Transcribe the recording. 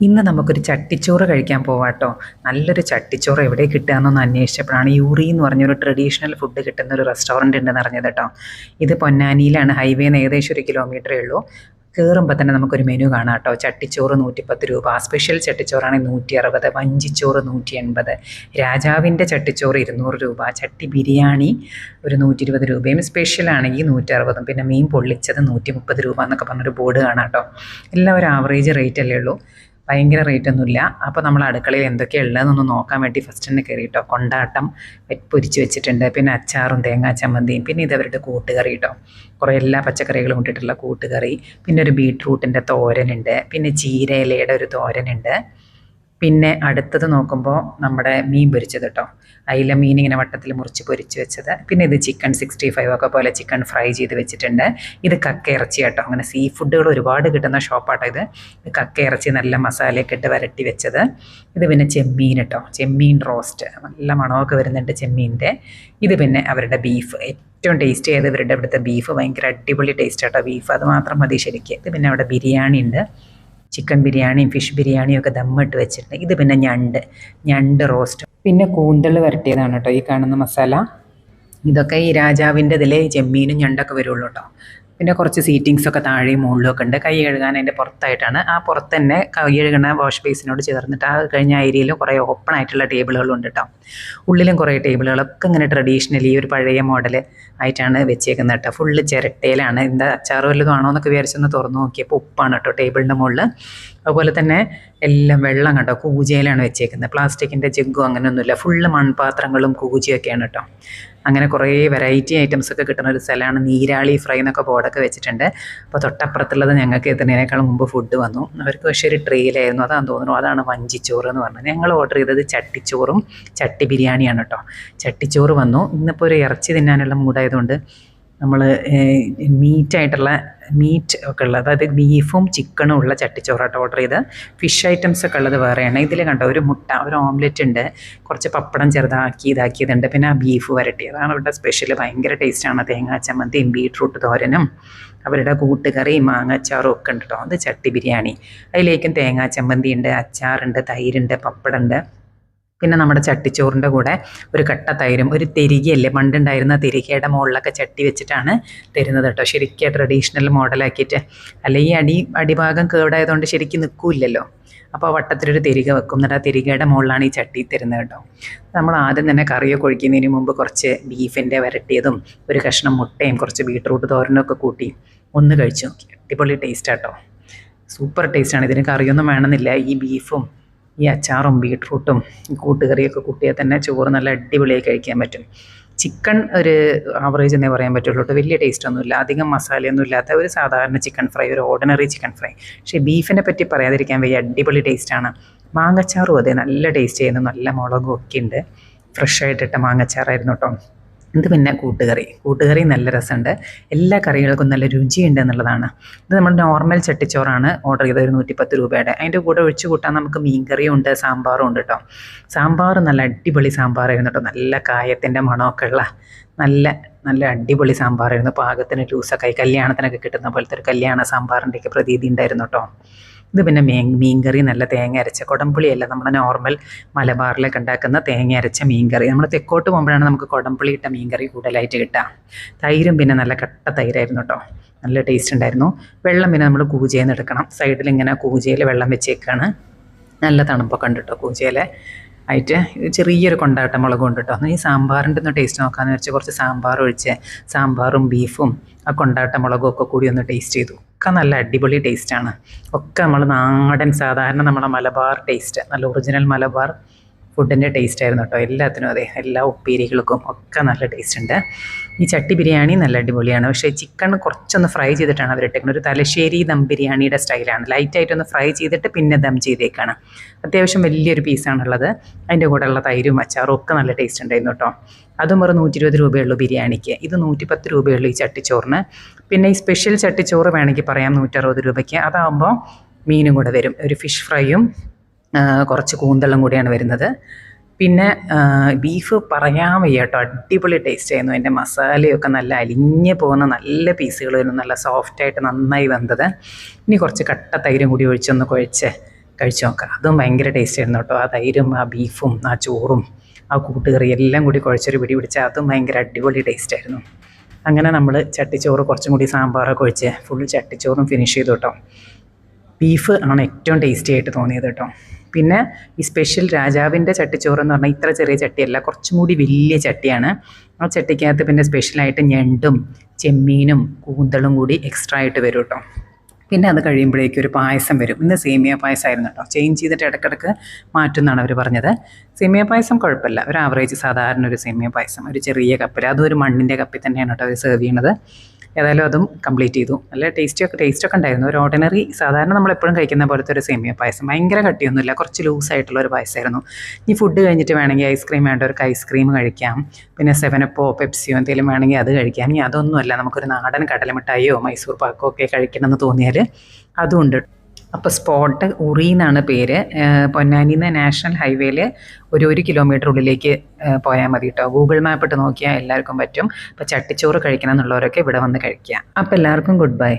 ഇന്ന് നമുക്കൊരു ചട്ടിച്ചോറ് കഴിക്കാൻ പോവാട്ടോ. നല്ലൊരു ചട്ടിച്ചോറ് എവിടെ കിട്ടുകയെന്നൊന്ന് അന്വേഷിച്ചപ്പോഴാണ് യൂറി എന്ന് പറഞ്ഞൊരു ട്രഡീഷണൽ ഫുഡ് കിട്ടുന്ന ഒരു റെസ്റ്റോറന്റ് ഉണ്ടെന്ന് അറിഞ്ഞത് കേട്ടോ. ഇത് പൊന്നാനിയിലാണ്. ഹൈവേന്ന് ഏകദേശം ഒരു കിലോമീറ്ററേ ഉള്ളൂ. കയറുമ്പോൾ തന്നെ നമുക്കൊരു മെനു കാണാം കേട്ടോ. ചട്ടിച്ചോറ് നൂറ്റിപ്പത്ത് രൂപ. സ്പെഷ്യൽ ചട്ടിച്ചോറാണെങ്കിൽ നൂറ്റി അറുപത് വഞ്ചിച്ചോറ് നൂറ്റി എൺപത് രാജാവിന്റെ ചട്ടിച്ചോറ് ഇരുന്നൂറ് രൂപ. ചട്ടി ബിരിയാണി ഒരു നൂറ്റി ഇരുപത് രൂപയും സ്പെഷ്യൽ ആണെങ്കിൽ നൂറ്റി അറുപതും പിന്നെ മീൻ പൊള്ളിച്ചത് നൂറ്റി മുപ്പത് രൂപ എന്നൊക്കെ പറഞ്ഞൊരു ബോർഡ് കാണാം കേട്ടോ. എല്ലാം ഒരു ആവറേജ് റേറ്റ് അല്ലേ ഉള്ളൂ. ഭയങ്കര റേറ്റ് ഒന്നുമില്ല. അപ്പോൾ നമ്മൾ അടുക്കളയിൽ എന്തൊക്കെയാണ് ഉള്ളതെന്നൊന്ന് നോക്കാൻ വേണ്ടി ഫസ്റ്റ് തന്നെ കയറി കേട്ടോ കൊണ്ടാട്ടം പൊരിച്ച് വെച്ചിട്ടുണ്ട്. പിന്നെ അച്ചാറും തേങ്ങാ ചമ്മന്തിയും പിന്നെ ഇത് അവരുടെ കൂട്ടുകറി കേട്ടോ കുറേ എല്ലാ പച്ചക്കറികളും ഇട്ടിട്ടുള്ള കൂട്ടുകറി. പിന്നെ ഒരു ബീട്രൂട്ടിന്റെ തോരനുണ്ട്. പിന്നെ ചീരയിലയുടെ ഒരു തോരനുണ്ട്. പിന്നെ അടുത്തത് നോക്കുമ്പോൾ നമ്മുടെ മീൻ പൊരിച്ചത് കേട്ടോ അതിലെ മീൻ ഇങ്ങനെ വട്ടത്തിൽ മുറിച്ച് പൊരിച്ച് വെച്ചത്. പിന്നെ ഇത് ചിക്കൻ സിക്സ്റ്റി ഫൈവ് ഒക്കെ പോലെ ചിക്കൻ ഫ്രൈ ചെയ്ത് വെച്ചിട്ടുണ്ട്. ഇത് കക്ക ഇറച്ചി കേട്ടോ അങ്ങനെ സീ ഫുഡുകൾ ഒരുപാട് കിട്ടുന്ന ഷോപ്പാട്ടോ ഇത്. ഇത് കക്ക ഇറച്ചി നല്ല മസാലയൊക്കെ ഇട്ട് വരട്ടി വെച്ചത്. ഇത് പിന്നെ ചെമ്മീൻ കേട്ടോ ചെമ്മീൻ റോസ്റ്റ് നല്ല മണമൊക്കെ വരുന്നുണ്ട് ചെമ്മീന്റെ. ഇത് പിന്നെ അവരുടെ ബീഫ് ഏറ്റവും ടേസ്റ്റ് ചെയ്ത് ഇവരുടെ ഇവിടുത്തെ ബീഫ് ഭയങ്കര അടിപൊളി ടേസ്റ്റ് ആട്ടോ ബീഫ് അത് മാത്രം മതി ശരിക്കും. ഇത് പിന്നെ അവിടെ ബിരിയാണി ഉണ്ട്. ചിക്കൻ ബിരിയാണിയും ഫിഷ് ബിരിയാണിയും ഒക്കെ ദമ്മിട്ട് വെച്ചിട്ടുണ്ട്. ഇത് പിന്നെ ഞണ്ട് ഞണ്ട് റോസ്റ്റ്. പിന്നെ കൂന്തൾ വരട്ടിയതാണ് കേട്ടോ ഈ കാണുന്ന മസാല. ഇതൊക്കെ ഈ രാജാവിന്റെ ഇതിൽ ചെമ്മീനും ഞണ്ടൊക്കെ വരുള്ളൂ കേട്ടോ. പിന്നെ കുറച്ച് സീറ്റിങ്സ് ഒക്കെ താഴെയും മുകളിലും ഒക്കെ ഉണ്ട്. കൈ കഴുകാൻ അതിന്റെ പുറത്തായിട്ടാണ്. ആ പുറത്ത് തന്നെ കൈ കഴുകുന്ന വാഷ് ബേസിനോട് ചേർന്നിട്ട് ആ കഴിഞ്ഞ ഏരിയയിൽ കുറേ ഓപ്പൺ ആയിട്ടുള്ള ടേബിളുകളുണ്ട് കേട്ടോ ഉള്ളിലും കുറേ ടേബിളുകളൊക്കെ ഇങ്ങനെ ട്രഡീഷണലി ഒരു പഴയ മോഡൽ ആയിട്ടാണ് വെച്ചേക്കുന്നത് കേട്ടോ ഫുള്ള് ചിരട്ടയിലാണ്. എന്താ അച്ചാറ് വല്ലതും ആണോ എന്നൊക്കെ വിചാരിച്ചൊന്ന് തുറന്നു നോക്കിയപ്പോൾ ഉപ്പാണ് കേട്ടോ ടേബിളിന്റെ മുകളിൽ അതുപോലെ തന്നെ എല്ലാം വെള്ളം കണ്ടോ? കൂജയിലാണ് വെച്ചേക്കുന്നത്. പ്ലാസ്റ്റിക്കിന്റെ ജഗ്ഗും അങ്ങനെയൊന്നുമില്ല. ഫുള്ള് മൺപാത്രങ്ങളും കൂജിയൊക്കെയാണ് കേട്ടോ. അങ്ങനെ കുറേ വെറൈറ്റി ഐറ്റംസ് ഒക്കെ കിട്ടുന്ന ഒരു സ്ഥലമാണ് നീരാളി ഫ്രൈ എന്നൊക്കെ ബോർഡൊക്കെ വെച്ചിട്ടുണ്ട്. അപ്പോൾ തൊട്ടപ്പുറത്തുള്ളത് ഞങ്ങൾക്ക് എത്തുന്നതിനേക്കാൾ മുമ്പ് ഫുഡ് വന്നു. അവർക്ക് പക്ഷേ ഒരു ട്രെയിലായിരുന്നു അതാണെന്ന് തോന്നുന്നു. അതാണ് വഞ്ചിച്ചോറ് എന്ന് പറഞ്ഞത്. ഞങ്ങൾ ഓർഡർ ചെയ്തത് ചട്ടിച്ചോറും ചട്ടി ബിരിയാണിയാണ് കേട്ടോ. ചട്ടിച്ചോറ് വന്നു. ഇന്നിപ്പോൾ ഒരു ഇറച്ചി തിന്നാനുള്ള മൂഡായതുകൊണ്ട് നമ്മൾ മീറ്റ് ആയിട്ടുള്ള മീറ്റ് ഒക്കെ ഉള്ളത് അതായത് ബീഫും ചിക്കനും ഉള്ള ചട്ടിച്ചോറായിട്ട് ഓർഡർ ചെയ്ത്. ഫിഷ് ഐറ്റംസ് ഒക്കെ ഉള്ളത് വേറെയാണ്. ഇതിൽ കണ്ടോ ഒരു മുട്ട ഒരു ഓംലെറ്റ് ഉണ്ട്. കുറച്ച് പപ്പടം ചെറുതാക്കി ഇതാക്കിയതുണ്ട്. പിന്നെ ആ ബീഫ് വരട്ടി അതാണ് അവരുടെ സ്പെഷ്യൽ ഭയങ്കര ടേസ്റ്റാണ് തേങ്ങാ ചമ്മന്തിയും ബീട്രൂട്ട് തോരനും അവരുടെ കൂട്ടുകറിയും മാങ്ങാച്ചാറും ഒക്കെ ഉണ്ട് കേട്ടോ അത് ചട്ടി ബിരിയാണി. അതിലേക്കും തേങ്ങാ ചമ്മന്തി ഉണ്ട് അച്ചാറുണ്ട് തൈരുണ്ട് പപ്പടമുണ്ട് പിന്നെ നമ്മുടെ ചട്ടിച്ചോറിന്റെ കൂടെ ഒരു കട്ട തൈരും ഒരു തിരികയല്ലേ പണ്ടുണ്ടായിരുന്ന തിരികയുടെ മുകളിലൊക്കെ ചട്ടി വെച്ചിട്ടാണ് തരുന്നത് കേട്ടോ. ശരിക്കും ട്രഡീഷണൽ മോഡലാക്കിയിട്ട്. അല്ലെ ഈ അടി അടിഭാഗം കേടായതുകൊണ്ട് ശരിക്കും നിൽക്കില്ലല്ലോ അപ്പോൾ വട്ടത്തിലൊരു തിരിക വെക്കും. എന്നിട്ട് ആ തിരികയുടെ മുകളിലാണ് ഈ ചട്ടി തരുന്നത് കേട്ടോ. നമ്മൾ ആദ്യം തന്നെ കറിയൊക്കെ ഒഴിക്കുന്നതിന് മുമ്പ് കുറച്ച് ബീഫിന്റെ വരട്ടിയതും ഒരു കഷ്ണം മുട്ടയും കുറച്ച് ബീട്രൂട്ട് തോരനൊക്കെ കൂട്ടി ഒന്ന് കഴിച്ചു. നോക്കി അടിപൊളി ടേസ്റ്റ് ആട്ടോ സൂപ്പർ ടേസ്റ്റാണ് ഇതിന് കറിയൊന്നും വേണമെന്നില്ല. ഈ ബീഫും ഈ അച്ചാറും ബീട്രൂട്ടും കൂട്ടുകറിയൊക്കെ കൂട്ടിയാൽ തന്നെ ചോറ് നല്ല അടിപൊളിയായി കഴിക്കാൻ പറ്റും. ചിക്കൻ ഒരു ആവറേജ് എന്നേ പറയാൻ പറ്റുള്ളൂ കേട്ടോ. വലിയ ടേസ്റ്റ് ഒന്നുമില്ല. അധികം മസാലയൊന്നും ഇല്ലാത്ത ഒരു സാധാരണ ചിക്കൻ ഫ്രൈ ഒരു ഓർഡിനറി ചിക്കൻ ഫ്രൈ. പക്ഷേ ബീഫിനെ പറ്റി പറയാതിരിക്കാൻ വയ്യ. അടിപൊളി ടേസ്റ്റാണ് മാങ്ങച്ചാറും അതെ നല്ല ടേസ്റ്റ് ചെയ്യുന്നു നല്ല മുളകും ഒക്കെ ഉണ്ട്. ഫ്രഷായിട്ടിട്ട മാങ്ങച്ചാറായിരുന്നു കേട്ടോ. ഇത് പിന്നെ കൂട്ടുകറി. കൂട്ടുകറി നല്ല രസമുണ്ട്. എല്ലാ കറികൾക്കും നല്ല രുചിയുണ്ട് എന്നുള്ളതാണ്. ഇത് നമ്മൾ നോർമൽ ചട്ടിച്ചോറാണ് ഓർഡർ ചെയ്തത്. ഒരു നൂറ്റിപ്പത്ത് രൂപയുടെ. അതിന്റെ കൂടെ ഒഴിച്ചു കൂട്ടാൻ നമുക്ക് മീൻകറിയും ഉണ്ട് സാമ്പാറും ഉണ്ട് കേട്ടോ സാമ്പാർ നല്ല അടിപൊളി സാമ്പാറായിരുന്നു കേട്ടോ നല്ല കായത്തിന്റെ മണമൊക്കെ ഉള്ള നല്ല നല്ല അടിപൊളി സാമ്പാറായിരുന്നു. പാകത്തിന് ലൂസൊക്കെ കല്യാണത്തിനൊക്കെ കിട്ടുന്ന പോലത്തെ ഒരു കല്യാണ സാമ്പാറിന്റെയൊക്കെ പ്രതീതി ഉണ്ടായിരുന്നു കേട്ടോ ഇത് പിന്നെ മീൻ മീൻകറി നല്ല തേങ്ങ അരച്ച കുടംപുളിയല്ല. നമ്മുടെ നോർമൽ മലബാറിലൊക്കെ ഉണ്ടാക്കുന്ന തേങ്ങ അരച്ച മീൻകറി. നമ്മൾ തെക്കോട്ട് പോകുമ്പോഴാണ് നമുക്ക് കുടംപുളി ഇട്ട മീൻകറി കൂടുതലായിട്ട് കിട്ടുക. തൈരും പിന്നെ നല്ല കട്ട തൈരായിരുന്നു കേട്ടോ നല്ല ടേസ്റ്റ് ഉണ്ടായിരുന്നു. വെള്ളം പിന്നെ നമ്മൾ കൂജയിൽ നിന്ന് എടുക്കണം സൈഡിൽ ഇങ്ങനെ കൂജയിൽ വെള്ളം വെച്ചേക്കാണ്. നല്ല തണുപ്പൊക്കെ ഉണ്ട് കേട്ടോ കൂജയിലെ ആയിട്ട് ചെറിയൊരു കൊണ്ടാട്ട മുളക് ഉണ്ട് കേട്ടോ. ഈ സാമ്പാറിന്റെ ഒന്ന് ടേസ്റ്റ് നോക്കാമെന്ന് വെച്ചാൽ കുറച്ച് സാമ്പാർ ഒഴിച്ച് സാമ്പാറും ബീഫും ആ കൊണ്ടാട്ട മുളകും ഒക്കെ കൂടി ഒന്ന് ടേസ്റ്റ് ചെയ്തു. ഒക്കെ നല്ല അടിപൊളി ടേസ്റ്റാണ് ഒക്കെ നമ്മൾ നാടൻ സാധാരണ നമ്മുടെ മലബാർ ടേസ്റ്റ് നല്ല ഒറിജിനൽ മലബാർ ഫുഡിന്റെ ടേസ്റ്റ് ആയിരുന്നു കേട്ടോ എല്ലാത്തിനും അതെ എല്ലാ ഉപ്പേരികൾക്കും ഒക്കെ നല്ല ടേസ്റ്റ് ഉണ്ട്. ഈ ചട്ടി ബിരിയാണി നല്ല അടിപൊളിയാണ്. പക്ഷേ ചിക്കൻ കുറച്ചൊന്ന് ഫ്രൈ ചെയ്തിട്ടാണ് അവരിട്ടേക്കുന്നത് ഒരു തലശ്ശേരി ദം ബിരിയാണിയുടെ സ്റ്റൈലാണ് ലൈറ്റായിട്ടൊന്ന് ഫ്രൈ ചെയ്തിട്ട് പിന്നെ ദം ചെയ്തേക്കാണ്. അത്യാവശ്യം വലിയൊരു പീസാണുള്ളത് അതിന്റെ കൂടെയുള്ള തൈരും അച്ചാറും ഒക്കെ നല്ല ടേസ്റ്റ് ഉണ്ടായിരുന്നു കേട്ടോ അതും ഒരു നൂറ്റി ഇരുപത് രൂപയുള്ളൂ ബിരിയാണിക്ക്. ഇത് നൂറ്റിപ്പത്ത് രൂപയുള്ളൂ ഈ ചട്ടിച്ചോറിന്. പിന്നെ ഈ സ്പെഷ്യൽ ചട്ടിച്ചോറ് വേണമെങ്കിൽ പറയാം നൂറ്ററുപത് രൂപയ്ക്ക്. അതാകുമ്പോൾ മീനും കൂടെ വരും. ഒരു ഫിഷ് ഫ്രൈയും കുറച്ച് കൂന്തളും കൂടിയാണ് വരുന്നത്. പിന്നെ ബീഫ് പറയാൻ വയ്യ കേട്ടോ. അടിപൊളി ടേസ്റ്റ് ആയിരുന്നു. അതിന്റെ മസാലയൊക്കെ നല്ല അലിഞ്ഞ് പോകുന്ന നല്ല പീസുകൾ വരുന്നു. നല്ല സോഫ്റ്റായിട്ട് നന്നായി വെന്തത്. ഇനി കുറച്ച് കട്ട തൈരും കൂടി ഒഴിച്ചൊന്ന് കുഴച്ച് കഴിച്ചു നോക്കാം. അതും ഭയങ്കര ടേസ്റ്റ് ആയിരുന്നു കേട്ടോ. ആ തൈരും ആ ബീഫും ആ ചോറും ആ കൂട്ടുകറി എല്ലാം കൂടി കുഴച്ചൊരു പിടി പിടിച്ചാൽ അതും ഭയങ്കര അടിപൊളി ടേസ്റ്റ് ആയിരുന്നു. അങ്ങനെ നമ്മൾ ചട്ടിച്ചോറ് കുറച്ചും കൂടി സാമ്പാറൊക്കെ ഒഴിച്ച് ഫുൾ ചട്ടിച്ചോറും ഫിനിഷ് ചെയ്തു കേട്ടോ. ബീഫ് ആണ് ഏറ്റവും ടേസ്റ്റി ആയിട്ട് തോന്നിയത് കേട്ടോ. പിന്നെ ഈ സ്പെഷ്യൽ രാജാവിന്റെ ചട്ടിച്ചോറ് എന്ന് പറഞ്ഞാൽ ഇത്ര ചെറിയ ചട്ടിയല്ല കുറച്ചും കൂടി വലിയ ചട്ടിയാണ്. ആ ചട്ടിക്കകത്ത് പിന്നെ സ്പെഷ്യലായിട്ട് ഞണ്ടും ചെമ്മീനും കൂന്തളും കൂടി എക്സ്ട്രാ ആയിട്ട് വരും കേട്ടോ പിന്നെ അത് കഴിയുമ്പോഴേക്കും ഒരു പായസം വരും. ഇന്ന് സേമിയ പായസമായിരുന്നു കേട്ടോ ചേഞ്ച് ചെയ്തിട്ട് ഇടയ്ക്കിടയ്ക്ക് മാറ്റുമെന്നാണ് അവർ പറഞ്ഞത്. സേമിയ പായസം കുഴപ്പമില്ല. ഒരു ആവറേജ് സാധാരണ ഒരു സേമിയ പായസം ഒരു ചെറിയ കപ്പിൽ അതും ഒരു മണ്ണിന്റെ കപ്പിൽ തന്നെയാണ് കേട്ടോ അവർ സെർവ് ചെയ്യണത് ഏതായാലും അതും കംപ്ലീറ്റ് ചെയ്തു. നല്ല ടേസ്റ്റ് ഒക്കെ ടേസ്റ്റ് ഒക്കെ ഉണ്ടായിരുന്നു. ഒരു ഓർഡിനറി സാധാരണ നമ്മൾ എപ്പോഴും കഴിക്കുന്ന പോലത്തെ ഒരു സേമിയ പായസം. ഭയങ്കര കട്ടിയൊന്നുമില്ല. കുറച്ച് ലൂസായിട്ടുള്ള ഒരു പായസമായിരുന്നു. ഇനി ഫുഡ് കഴിഞ്ഞിട്ട് വേണമെങ്കിൽ ഐസ്ക്രീം വേണ്ടവർക്ക് ഐസ്ക്രീം കഴിക്കാം. പിന്നെ സെവനപ്പോ പെപ്സിയോ എന്തെങ്കിലും വേണമെങ്കിൽ അത് കഴിക്കാം. ഇനി അതൊന്നുമല്ല. നമുക്കൊരു നാടൻ കടലമിഠായിയോ മൈസൂർ പാക്കോ ഒക്കെ കഴിക്കണമെന്ന് തോന്നിയാൽ അതുമുണ്ട് അപ്പോൾ സ്പോട്ട് ഉറി എന്നാണ് പേര്. പൊന്നാനിന്ന് നാഷണൽ ഹൈവേയിൽ ഒരു ഒരു കിലോമീറ്റർ ഉള്ളിലേക്ക് പോയാൽ മതി കേട്ടോ ഗൂഗിൾ മാപ്പ് ഇട്ട് നോക്കിയാൽ എല്ലാവർക്കും പറ്റും. അപ്പോൾ ചട്ടിച്ചോറ് കഴിക്കണം എന്നുള്ളവരൊക്കെ ഇവിടെ വന്ന് കഴിക്കുക അപ്പോൾ എല്ലാവർക്കും ഗുഡ് ബൈ.